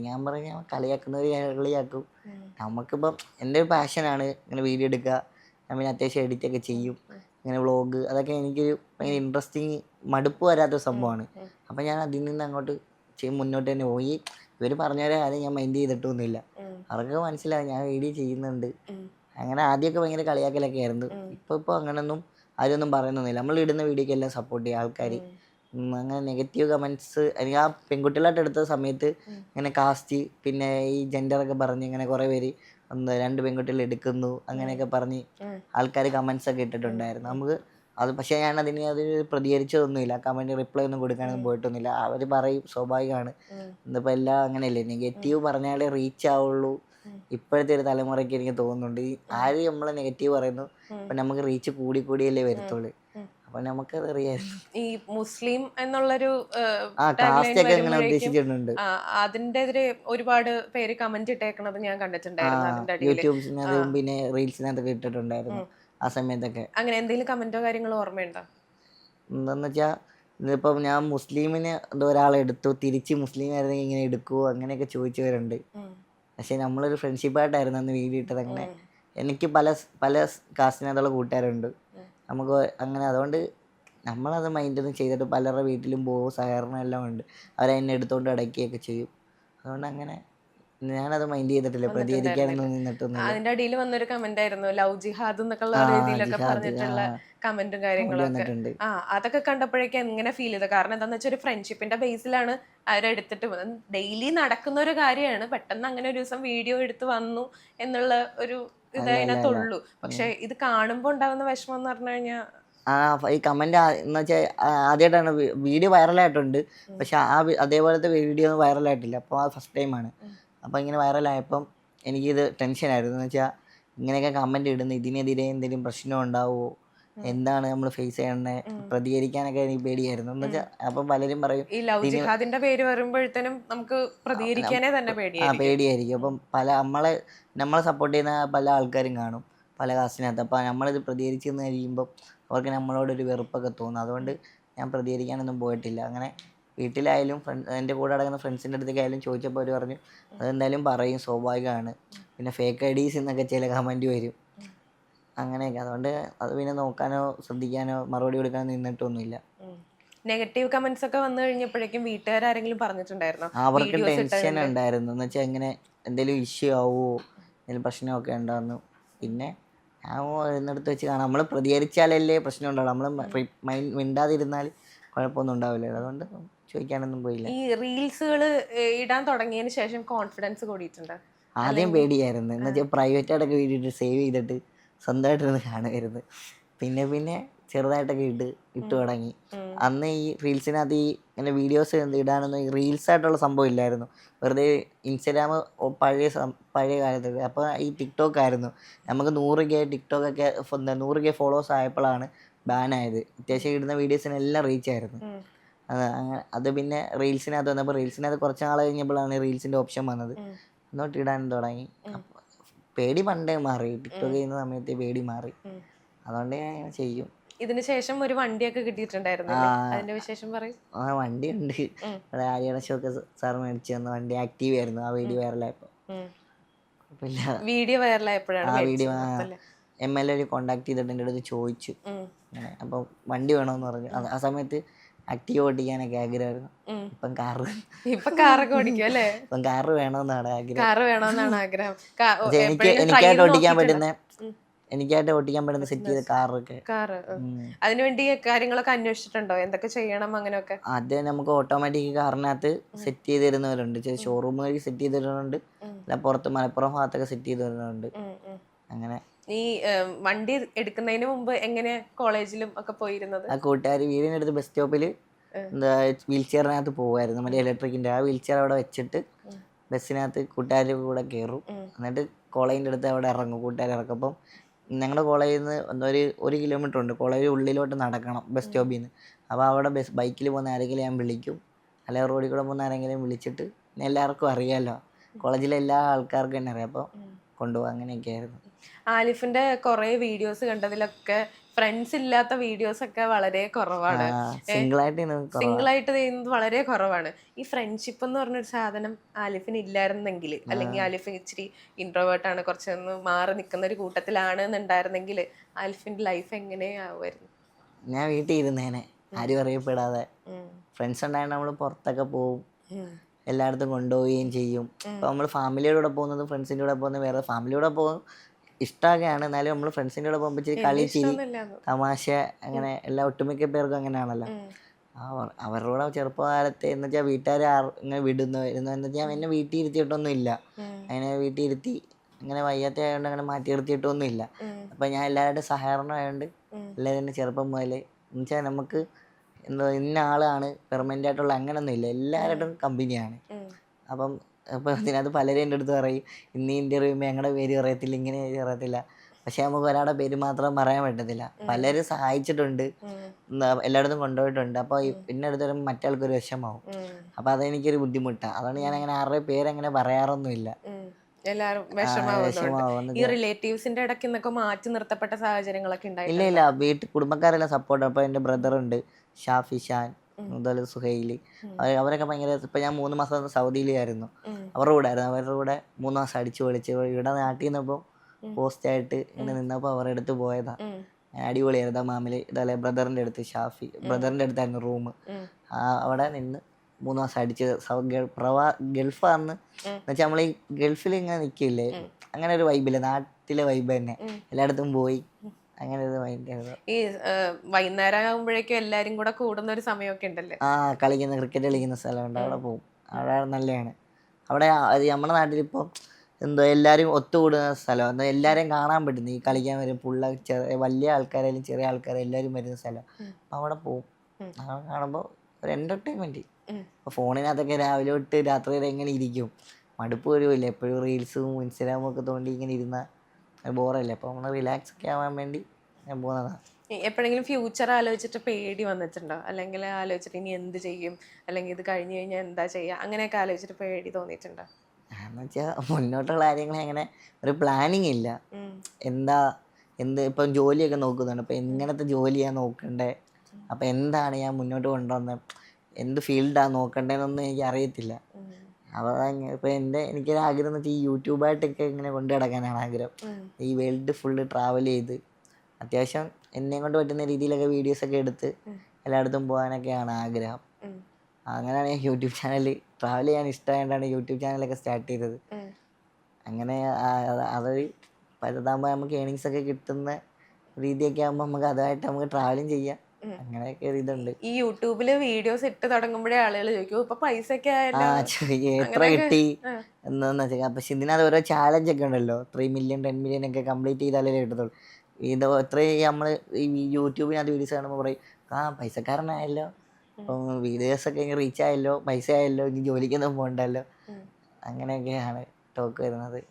ഞാൻ പറഞ്ഞ കളിയാക്കുന്നവർ കളിയാക്കും. നമുക്കിപ്പം എന്റെ ഒരു പാഷനാണ് ഇങ്ങനെ വീഡിയോ എടുക്കുക. ഞാൻ പിന്നെ അത്യാവശ്യം എഡിറ്റ് ഒക്കെ ചെയ്യും. ഇങ്ങനെ വ്ളോഗ് അതൊക്കെ എനിക്കൊരു ഭയങ്കര ഇൻട്രസ്റ്റിങ് മടുപ്പ് വരാത്ത സംഭവമാണ്. അപ്പം ഞാൻ അതിൽ നിന്ന് അങ്ങോട്ട് ചെയ്യും മുന്നോട്ട് തന്നെ പോയി. ഇവർ പറഞ്ഞവരെ ആരും ഞാൻ മൈൻഡ് ചെയ്തിട്ടൊന്നുമില്ല. അവർക്ക് മനസ്സിലാവും ഞാൻ വീഡിയോ ചെയ്യുന്നുണ്ട്. അങ്ങനെ ആദ്യമൊക്കെ ഭയങ്കര കളിയാക്കലൊക്കെ ആയിരുന്നു. ഇപ്പോൾ ഇപ്പോൾ അങ്ങനൊന്നും ആരും ഒന്നും പറയുന്നൊന്നുമില്ല. നമ്മൾ ഇടുന്ന വീഡിയോക്കെല്ലാം സപ്പോർട്ട് ചെയ്യുക ആൾക്കാർ അങ്ങനെ നെഗറ്റീവ് കമൻസ് എനിക്ക് ആ പെൺകുട്ടികളായിട്ട് എടുത്ത സമയത്ത് ഇങ്ങനെ കാസ്റ്റ് പിന്നെ ഈ ജെൻഡറൊക്കെ പറഞ്ഞ് ഇങ്ങനെ കുറേ പേര് ഒന്ന് രണ്ട് പെൺകുട്ടികൾ എടുക്കുന്നു അങ്ങനെയൊക്കെ പറഞ്ഞ് ആൾക്കാർ കമൻസ് ഒക്കെ ഇട്ടിട്ടുണ്ടായിരുന്നു. നമുക്ക് അത് പക്ഷേ ഞാൻ അതിന് അത് പ്രതികരിച്ചതൊന്നുമില്ല. കമന്റ് റിപ്ലൈ ഒന്നും കൊടുക്കാനൊന്നും പോയിട്ടൊന്നുമില്ല. അവർ പറയും സ്വാഭാവികമാണ്. ഇന്നിപ്പോൾ എല്ലാം അങ്ങനെയല്ലേ? നെഗറ്റീവ് പറഞ്ഞാലേ റീച്ച് ആവുള്ളൂ. ഇപ്പോഴത്തെ ഒരു തലമുറയ്ക്ക് എനിക്ക് തോന്നുന്നുണ്ട്. ആര് നമ്മളെ നെഗറ്റീവ് പറയുന്നു അപ്പൊ നമുക്ക് റീച്ച് കൂടി കൂടിയല്ലേ വരത്തുള്ളൂ. അപ്പൊ നമുക്കത് അറിയായിരുന്നു ഈ മുസ്ലിം എന്നുള്ളൊരു ആ കാസ്റ്റ് ഒക്കെ അങ്ങനെ ഉദ്ദേശിച്ചിട്ടുണ്ട്. അതിന്റെതിരെ ഒരുപാട് പേര് കമന്റ് ഇട്ടേക്കണത് ഞാൻ കണ്ടിട്ടുണ്ടായിരുന്നു അതിന്റെ അടിയിൽ യൂട്യൂബ്സിനകത്തും പിന്നെ റീൽസിനകത്തൊക്കെ ഇട്ടിട്ടുണ്ടായിരുന്നു ആ സമയത്തൊക്കെ. അങ്ങനെ എന്തെങ്കിലും കമന്റോ കാര്യങ്ങളോ ഓർമ്മയുണ്ടോ? എന്താന്ന് വെച്ചാ ഇപ്പം ഞാൻ മുസ്ലിമിന് എന്തോ ഒരാളെ എടുത്തു തിരിച്ച് മുസ്ലിം ആയിരുന്നെങ്കിൽ ഇങ്ങനെ എടുക്കുവോ അങ്ങനെയൊക്കെ ചോദിച്ചവരുണ്ട്. പക്ഷെ നമ്മളൊരു ഫ്രണ്ട്ഷിപ്പായിട്ടായിരുന്നു അന്ന് വീഡിയോ ഇട്ടത് അങ്ങനെ. എനിക്ക് പല പല കാസ്റ്റിനകത്തുള്ള കൂട്ടുകാരുണ്ട്. നമുക്ക് അങ്ങനെ അതുകൊണ്ട് നമ്മളത് മൈൻഡൊന്നും ചെയ്തിട്ട് പലരുടെ വീട്ടിലും പോകും സഹകരണം എല്ലാം ഉണ്ട്. അവരെന്നെ എടുത്തുകൊണ്ട് അടയ്ക്കുകയൊക്കെ ചെയ്യും. അതുകൊണ്ട് അങ്ങനെ ഞാനത് മൈൻഡ് ചെയ്തിട്ടില്ല. പ്രതികരിക്കാനൊന്നും നിന്നിട്ടൊന്നും അതിന്റെ അടിയിൽ വന്നൊരു കമന്റ് ആയിരുന്നു. ലവ് ജിഹാദ് എന്നൊക്കെയുള്ള ആ, രീതിയിലൊക്കെ പറഞ്ഞിട്ടുള്ള കമന്റും കാര്യങ്ങളൊക്കെ. ആ അതൊക്കെ കണ്ടപ്പോഴേക്കും എങ്ങനെ ഫീൽ ചെയ്തത് കാരണം എന്താന്ന് വെച്ചാൽ ഒരു ഫ്രണ്ട്ഷിപ്പിന്റെ ബേസിലാണ് അവരെടുത്തിട്ട് ഡെയിലി നടക്കുന്ന ഒരു കാര്യമാണ്. പെട്ടെന്ന് അങ്ങനെ ഒരു ദിവസം വീഡിയോ എടുത്ത് വന്നു എന്നുള്ള ഒരു ഇത് അതിനകത്തുള്ളൂ. പക്ഷെ ഇത് കാണുമ്പോൾ ഉണ്ടാകുന്ന വിഷമം എന്ന് പറഞ്ഞു കഴിഞ്ഞാൽ ആ ഈ കമന്റ് എന്ന് വെച്ചാൽ ആദ്യമായിട്ടാണ് വീഡിയോ വൈറലായിട്ടുണ്ട് പക്ഷെ ആ അതേപോലത്തെ വീഡിയോ ഒന്നും വൈറലായിട്ടില്ല അപ്പോൾ ആ ഫസ്റ്റ് ടൈമാണ് അപ്പോൾ ഇങ്ങനെ വൈറലായപ്പം എനിക്കിത് ടെൻഷനായിരുന്നു. എന്ന് വെച്ചാൽ ഇങ്ങനെയൊക്കെ കമന്റ് ഇടുന്നു ഇതിനെതിരെ എന്തെങ്കിലും പ്രശ്നം ഉണ്ടാവുമോ എന്താണ് നമ്മൾ ഫേസ് ചെയ്യണേ? പ്രതികരിക്കാനൊക്കെ എനിക്ക് പേടിയായിരുന്നു. എന്ന് വെച്ചാൽ അപ്പം പലരും പറയും ഈ ലവ് ജിഹാദിന്റെ പേര് വരുമ്പോഴത്തേനും നമുക്ക് പ്രതികരിക്കാനേ തന്നെ പേടിയായിരിക്കും. പേടിയായിരിക്കും. അപ്പം പല നമ്മളെ നമ്മളെ സപ്പോർട്ട് ചെയ്യുന്ന പല ആൾക്കാരും കാണും. പല കാസ്റ്റിനകത്ത് അപ്പോൾ നമ്മളിത് പ്രതികരിച്ചെന്ന് കഴിയുമ്പോൾ അവർക്ക് നമ്മളോടൊരു വെറുപ്പൊക്കെ തോന്നും. അതുകൊണ്ട് ഞാൻ പ്രതികരിക്കാനൊന്നും പോയിട്ടില്ല. അങ്ങനെ വീട്ടിലായാലും ഫ്രണ്ട് എന്റെ കൂടെ അടങ്ങുന്ന ഫ്രണ്ട്സിന്റെ അടുത്തേക്കായാലും ചോദിച്ചപ്പോൾ അവർ പറഞ്ഞു അതെന്തായാലും പറയും സ്വാഭാവികമാണ്. പിന്നെ ഫേക്ക് ഐ ഡീസ് എന്നൊക്കെ ചില കമന്റ് വരും. അങ്ങനെയൊക്കെ. അതുകൊണ്ട് അത് പിന്നെ നോക്കാനോ ശ്രദ്ധിക്കാനോ മറുപടി കൊടുക്കാനോ നിന്നിട്ടൊന്നുമില്ല. നെഗറ്റീവ് കമന്റ്സ് ഒക്കെ വന്നു കഴിഞ്ഞപ്പോഴേക്കും വീട്ടുകാരെങ്കിലും പറഞ്ഞിട്ടുണ്ടായിരുന്നു? അവർക്ക് ടെൻഷൻ ഉണ്ടായിരുന്നു. എന്ന് വെച്ചാൽ എങ്ങനെ എന്തെങ്കിലും ഇഷ്യൂ ആവുമോ എന്തെങ്കിലും പ്രശ്നമൊക്കെ ഉണ്ടാകുന്നു പിന്നെ ഞാൻ എന്നിടത്ത് വെച്ച് കാണാം. നമ്മൾ പ്രതികരിച്ചാലല്ലേ പ്രശ്നം ഉണ്ടാവുള്ളൂ. നമ്മൾ മൈൻഡ് മിണ്ടാതിരുന്നാൽ കുഴപ്പമൊന്നും ഉണ്ടാവില്ല അതുകൊണ്ട് ചോദിക്കാനൊന്നും പോയില്ല. ഈ റീൽസുകൾ ഇടാൻ തുടങ്ങിയതിന് ശേഷം കോൺഫിഡൻസ് കൂടിയിട്ടുണ്ട്? ആദ്യം പേടിയായിരുന്നു. എന്ന് വെച്ചാൽ പ്രൈവറ്റ് ആയിട്ടൊക്കെ വീഡിയോ സേവ് ചെയ്തിട്ട് സ്വന്തമായിട്ടിരുന്ന് കാണുമായിരുന്നു. പിന്നെ പിന്നെ ചെറുതായിട്ടൊക്കെ ഇട്ട് ഇട്ട് തുടങ്ങി. അന്ന് ഈ റീൽസിനകത്ത് ഈ ഇങ്ങനെ വീഡിയോസ് ഇടാനൊന്നും ഈ റീൽസ് ആയിട്ടുള്ള സംഭവം ഇല്ലായിരുന്നു. വെറുതെ ഇൻസ്റ്റാഗ്രാം പഴയ പഴയ കാലത്ത് അപ്പോൾ ഈ ടിക്ടോക്ക് ആയിരുന്നു. നമുക്ക് നൂറ് കെ ടിക്ടോക്ക് ഒക്കെ എന്താ നൂറ് കെ ഫോളോവേഴ്സ് ആയപ്പോഴാണ് ബാൻ ആയത്. അത്യാവശ്യം ഇടുന്ന വീഡിയോസിനെല്ലാം റീച്ച് ആയിരുന്നു. അത് അങ്ങനെ. അത് പിന്നെ റീൽസിനകത്ത് വന്നപ്പോൾ റീൽസിനകത്ത് കുറച്ച് നാൾ കഴിഞ്ഞപ്പോഴാണ് റീൽസിന്റെ ഓപ്ഷൻ വന്നത്. എന്നോട്ട് ഇടാൻ തുടങ്ങി. പേടി പണ്ടേ മാറി. ടിക്ടോക്ക് ചെയ്യുന്ന സമയത്ത് പേടി മാറി. അതുകൊണ്ട് ഞാൻ ഇങ്ങനെ ചെയ്യും. ഇതിനുശേഷം ഒരു വണ്ടിയൊക്കെ കിട്ടിയിട്ടുണ്ടായിരുന്നു. അതിന്റെ വിശേഷം പറയും. ആ വണ്ടി ഉണ്ട്. ഇവിടെ ആര്യാണ് ഷോക്ക് സാർ മേടിച്ചു തന്ന വണ്ടി ആക്റ്റീവ് ആയിരുന്നു. ആ വീഡിയോ വൈറലായപ്പോ. പിന്നെ വീഡിയോ വൈറലായപ്പോഴാണ് ആ video? M L A contact ചെയ്തിട്ട് എന്റെ അടുത്ത് ചോദിച്ചു. അപ്പം വണ്ടി വേണമെന്ന് പറഞ്ഞു. ആ സമയത്ത് ആക്റ്റീവ് ഓടിക്കാനൊക്കെ ആഗ്രഹമായിരുന്നു. ഇപ്പം കാറ്. ഇപ്പൊ കാറൊക്കെ ഓടിക്കും അല്ലേ? ഇപ്പം കാറ് വേണമെന്നാണ് ആഗ്രഹം. കാറ് വേണമെന്നാണ് ആഗ്രഹം. എനിക്ക് എനിക്കായിട്ട് ഓടിക്കാൻ പറ്റുന്ന എനിക്കായിട്ട് ഓടിക്കാൻ പറ്റുന്ന സെറ്റ് ചെയ്ത കാറൊക്കെ. കാറ്. അതിനുവേണ്ടി കാര്യങ്ങളൊക്കെ അന്വേഷിച്ചിട്ടുണ്ടോ? എന്തൊക്കെ ചെയ്യണം അങ്ങനെയൊക്കെ? ആദ്യം നമുക്ക് ഓട്ടോമാറ്റിക് കാറിനകത്ത് സെറ്റ് ചെയ്ത് തരുന്നവരുണ്ട്. ഷോറൂമുകളിൽ സെറ്റ് ചെയ്ത് തരുന്നുണ്ട്. പുറത്ത് മലപ്പുറം ഭാഗത്തൊക്കെ സെറ്റ് ചെയ്ത് തരുന്നുണ്ട്. അങ്ങനെ ഏം, വണ്ടി എടുക്കുന്നതിന് മുമ്പ് എങ്ങനെ കോളേജിലും ഒക്കെ പോയിരുന്നത്? ആ കൂട്ടുകാർ വീടിനടുത്ത് ബസ് സ്റ്റോപ്പിൽ എന്താ വീൽ ചെയറിനകത്ത് പോകുമായിരുന്നു മറ്റേ ഇലക്ട്രിക്കിന്റെ ആ വീൽ ചെയർ അവിടെ വെച്ചിട്ട് ബസ്സിനകത്ത് കൂട്ടുകാരുടെ കൂടെ കയറും എന്നിട്ട് കോളേജിന്റെ അടുത്ത് അവിടെ ഇറങ്ങും. കൂട്ടുകാർ ഇറക്കപ്പം ഞങ്ങളുടെ കോളേജിൽ നിന്ന് എന്താ ഒരു ഒരു കിലോമീറ്റർ ഉണ്ട്. കോളേജ് ഉള്ളിലോട്ട് നടക്കണം ബസ് സ്റ്റോപ്പിൽ നിന്ന് അപ്പോൾ അവിടെ ബസ് ബൈക്കിൽ പോകുന്ന ആരെങ്കിലും ഞാൻ വിളിക്കും. അല്ലെങ്കിൽ റോഡിൽ കൂടെ പോകുന്ന ആരെങ്കിലും വിളിച്ചിട്ട് എല്ലാവർക്കും അറിയാമല്ലോ കോളേജിലെ എല്ലാ ആൾക്കാർക്കും തന്നെ അറിയാം. അപ്പോൾ കൊണ്ടുപോകാം. അങ്ങനെയൊക്കെ ആയിരുന്നു ആലിഫിന്റെ കുറെ വീഡിയോസ് കണ്ടതിലൊക്കെ ഫ്രണ്ട്സ് ഇല്ലാത്ത വീഡിയോസ് ഒക്കെ വളരെ കുറവാണ്. സിംഗിൾ ആയിട്ട് ചെയ്യുന്നത് വളരെ കുറവാണ്. ഈ ഫ്രണ്ട്ഷിപ്പ് എന്ന് പറഞ്ഞൊരു സാധനം ആലിഫിന് ഇല്ലായിരുന്നെങ്കിൽ അല്ലെങ്കിൽ ആലിഫ് ഇച്ചിരി ഇൻട്രോവേർട്ട് ആണ് കുറച്ചൊന്ന് മാറി നിൽക്കുന്ന ഒരു കൂട്ടത്തിലാണ് എന്നുണ്ടായിരുന്നെങ്കിൽ ആലിഫിന്റെ ലൈഫ് എങ്ങനെയാവുമായിരുന്നു ഞാൻ വീട്ടിൽ ഇരുന്നേനെ ആരും അറിയപ്പെടാതെ. ഫ്രണ്ട്സ് ഉണ്ടായത് നമ്മൾ പുറത്തൊക്കെ പോവും. എല്ലായിടത്തും കൊണ്ടുപോവുകയും ചെയ്യും. അപ്പോൾ നമ്മൾ ഫാമിലിയുടെ കൂടെ പോകുന്നതും ഫ്രണ്ട്സിന്റെ കൂടെ പോകുന്നത് വേറെ. ഫാമിലിയുടെ പോകും ഇഷ്ടമൊക്കെയാണ് എന്നാലും നമ്മൾ ഫ്രണ്ട്സിന്റെ കൂടെ പോകുമ്പോൾ ഇച്ചിരി കളി ചിരി തമാശ അങ്ങനെ എല്ലാ ഒട്ടുമിക്ക പേർക്കും അങ്ങനെയാണല്ലോ. അവർ അവരുടെ ചെറുപ്പകാലത്ത് എന്ന് വെച്ചാൽ വീട്ടുകാർ ഇങ്ങനെ വിടുന്നു വരുന്നു എന്ന് വെച്ചാൽ എന്നെ വീട്ടിൽ ഇരുത്തിയിട്ടൊന്നും ഇല്ല അങ്ങനെ വീട്ടിൽ ഇരുത്തി അങ്ങനെ വയ്യാത്ത ആയതുകൊണ്ട് അങ്ങനെ മാറ്റി നിർത്തിയിട്ടൊന്നും ഇല്ല. അപ്പം ഞാൻ എല്ലാവരുടെ സഹകരണം ആയതുകൊണ്ട്. എല്ലാവരും തന്നെ ചെറുപ്പം മുതലേ എന്നുവെച്ചാൽ നമുക്ക് എന്തോ ഇന്ന ആളാണ് പെർമനന്റ് ആയിട്ടുള്ള അങ്ങനെയൊന്നും ഇല്ല എല്ലാവരുടെയും കമ്പനിയാണ്. അപ്പം അപ്പം അതിനകത്ത് പലരും എന്റെ അടുത്ത് പറയും ഇന്ന് ഇന്റർവ്യൂ ഞങ്ങളുടെ പേര് പറയത്തില്ല ഇങ്ങനെ പേര് പറയത്തില്ല. പക്ഷെ നമുക്ക് ഒരാളുടെ പേര് മാത്രം പറയാൻ പറ്റത്തില്ല. പലരും സഹായിച്ചിട്ടുണ്ട്. എല്ലായിടത്തും കൊണ്ടുപോയിട്ടുണ്ട്. അപ്പോൾ പിന്നെ അടുത്ത് വരുമ്പോൾ മറ്റാൾക്കൊരു വിഷമാവും. അപ്പോൾ അതെനിക്കൊരു ബുദ്ധിമുട്ടാണ് അതുകൊണ്ട് ഞാൻ അങ്ങനെ ആരുടെ പേര് അങ്ങനെ പറയാറൊന്നുമില്ല. എല്ലാവരും വിഷമാവുന്നുണ്ട്. ഈ റിലേറ്റീവ്സിന്റെ ഇടയ്ക്ക് നിന്നൊക്കെ മാറ്റി നിർത്തപ്പെട്ട സാഹചര്യങ്ങളൊക്കെ ഇല്ല ഇല്ല. വീട്ടിൽ കുടുംബക്കാരെല്ലാം സപ്പോർട്ട് അപ്പോൾ എന്റെ ബ്രദർ ഉണ്ട് ഷാഫി ഷാൻ. അതുപോലെ സുഹൈൽ. അവർ അവരൊക്കെ ഭയങ്കര ഇപ്പം ഞാൻ മൂന്ന് മാസം സൗദിയിലായിരുന്നു. അവരുടെ കൂടെ ആയിരുന്നു അവരുടെ കൂടെ മൂന്ന് മാസം അടിച്ചു പൊളിച്ച് ഇവിടെ നാട്ടിൽ നിന്നപ്പോൾ പോസ്റ്റായിട്ട് ഇങ്ങനെ നിന്നപ്പോൾ അവരുടെ അടുത്ത് പോയതാ. അടിപൊളിയായിരുന്നു ആ മാമിൽ. ഇതല്ലേ ബ്രദറിന്റെ അടുത്ത് ഷാഫി. ബ്രദറിന്റെ അടുത്തായിരുന്നു റൂം ആ അവിടെ നിന്ന് മൂന്ന് മാസം അടിച്ച് പ്രവാ ഗൾഫാന്ന്. എന്നുവെച്ചാൽ നമ്മൾ ഈ ഗൾഫിൽ ഇങ്ങനെ നിൽക്കില്ലേ അങ്ങനെ ഒരു വൈബില്ല നാട്ടിലെ വൈബ് തന്നെ. എല്ലായിടത്തും പോയി. അങ്ങനെ ഒരു വൈബായിരുന്നു ഈ വൈകുന്നേരം ആകുമ്പോഴേക്കും എല്ലാരും കൂടെ കൂടുന്ന ഒരു സമയമൊക്കെ ഉണ്ടല്ലേ? ആ കളിക്കുന്ന ക്രിക്കറ്റ് കളിക്കുന്ന സ്ഥലമുണ്ട്. അവിടെ പോകും. അവിടെ നല്ലതാണ്. അവിടെ നമ്മുടെ നാട്ടിലിപ്പോൾ എന്തോ എല്ലാവരും ഒത്തുകൂടുന്ന സ്ഥലം. എന്താ എല്ലാവരെയും കാണാൻ പറ്റുന്നു ഈ കളിക്കാൻ വരും പുള്ള ചെറിയ വലിയ ആൾക്കാരായാലും ചെറിയ ആൾക്കാരും എല്ലാവരും വരുന്ന സ്ഥലം. അപ്പം അവിടെ പോകും. അവിടെ കാണുമ്പോൾ ഒരു എന്റർടൈൻമെന്റ് ഉം. അപ്പോൾ ഫോണിനകത്തൊക്കെ രാവിലെ തൊട്ട് രാത്രി വരെ എങ്ങനെ ഇരിക്കും. മടുപ്പ് വരുമില്ല എപ്പോഴും റീൽസും ഇൻസ്റ്റാഗ്രാമും ഒക്കെ തോണ്ടി ഇങ്ങനെ ഇരുന്ന. ബോറല്ലേ? അപ്പോൾ നമ്മൾ റിലാക്സ് ഒക്കെ ആവാൻ വേണ്ടി ഞാൻ പോകുന്നതാണ് എപ്പോഴെങ്കിലും ഫ്യൂച്ചർ ആലോചിച്ചിട്ട് പേടി വന്നിട്ടുണ്ടോ? അല്ലെങ്കിൽ ആലോചിച്ചിട്ട് ഇനി എന്ത് ചെയ്യും? അല്ലെങ്കിൽ ഇത് കഴിഞ്ഞു കഴിഞ്ഞാൽ എന്താ ചെയ്യുക അങ്ങനെയൊക്കെ ആലോചിച്ചിട്ട് പേടി തോന്നിയിട്ടുണ്ടോ? എന്ന് വെച്ചാൽ മുന്നോട്ടുള്ള കാര്യങ്ങൾ അങ്ങനെ ഒരു പ്ലാനിങ് ഇല്ല. എന്താ എന്ത് ഇപ്പം ജോലിയൊക്കെ നോക്കുന്നുണ്ട്. അപ്പം എങ്ങനത്തെ ജോലിയാണ് നോക്കണ്ടേ? അപ്പം എന്താണ് ഞാൻ മുന്നോട്ട് കൊണ്ടുവന്നത് എന്ത് ഫീൽഡാണ് നോക്കണ്ടേന്നൊന്നും എനിക്ക് അറിയത്തില്ല. അപ്പോൾ ഇപ്പം എന്റെ എനിക്കൊരാഗ്രഹം എന്ന് വെച്ചാൽ ഈ യൂട്യൂബായിട്ടൊക്കെ ഇങ്ങനെ കൊണ്ടു നടക്കാനാണ് ആഗ്രഹം. ഈ വേൾഡ് ഫുള്ള് ട്രാവൽ ചെയ്ത് അത്യാവശ്യം എന്നെ കൊണ്ട് പറ്റുന്ന രീതിയിലൊക്കെ വീഡിയോസ് ഒക്കെ എടുത്ത് എല്ലായിടത്തും പോകാനൊക്കെയാണ് ആഗ്രഹം. അങ്ങനെയാണ് ഞാൻ യൂട്യൂബ് ചാനൽ ട്രാവൽ ചെയ്യാൻ ഇഷ്ടമായതുകൊണ്ടാണ് യൂട്യൂബ് ചാനലൊക്കെ സ്റ്റാർട്ട് ചെയ്തത്. അങ്ങനെ അതൊരു പലതാകുമ്പോൾ നമുക്ക് ഏണിങ്സ് ഒക്കെ കിട്ടുന്ന രീതിയൊക്കെ ആകുമ്പോൾ നമുക്ക് അതായിട്ട് നമുക്ക് ട്രാവലും ചെയ്യാം. അങ്ങനെയൊക്കെ ഇതുണ്ട്. ഈ യൂട്യൂബിൽ വീഡിയോസ് ഇട്ട് തുടങ്ങുമ്പോഴേ ആളുകൾ ചോദിക്കും ഇപ്പൊ പൈസ ഒക്കെ ആയല്ലോ എത്ര കിട്ടി? ആ. എന്താന്ന് വെച്ചാൽ പക്ഷെ ഇതിനകത്ത് ഓരോ ചാലഞ്ച് ഒക്കെ ഉണ്ടല്ലോ. ത്രീ മില്യൺ ടെൻ മില്യൺ ഒക്കെ കംപ്ലീറ്റ് ചെയ്താലേ കിട്ടത്തുള്ളൂ. ഇത് എത്രയും നമ്മൾ ഈ യൂട്യൂബിനകത്ത് വീഡിയോസ് കാണുമ്പോൾ പറയും ആ പൈസക്കാരനായല്ലോ. അപ്പം വീഡിയോസ് ഒക്കെ റീച്ച് ആയല്ലോ പൈസ ആയല്ലോ ഇനി ജോലിക്കൊന്നും പോകണ്ടല്ലോ. അങ്ങനെയൊക്കെയാണ് ടോക്ക് വരുന്നത്.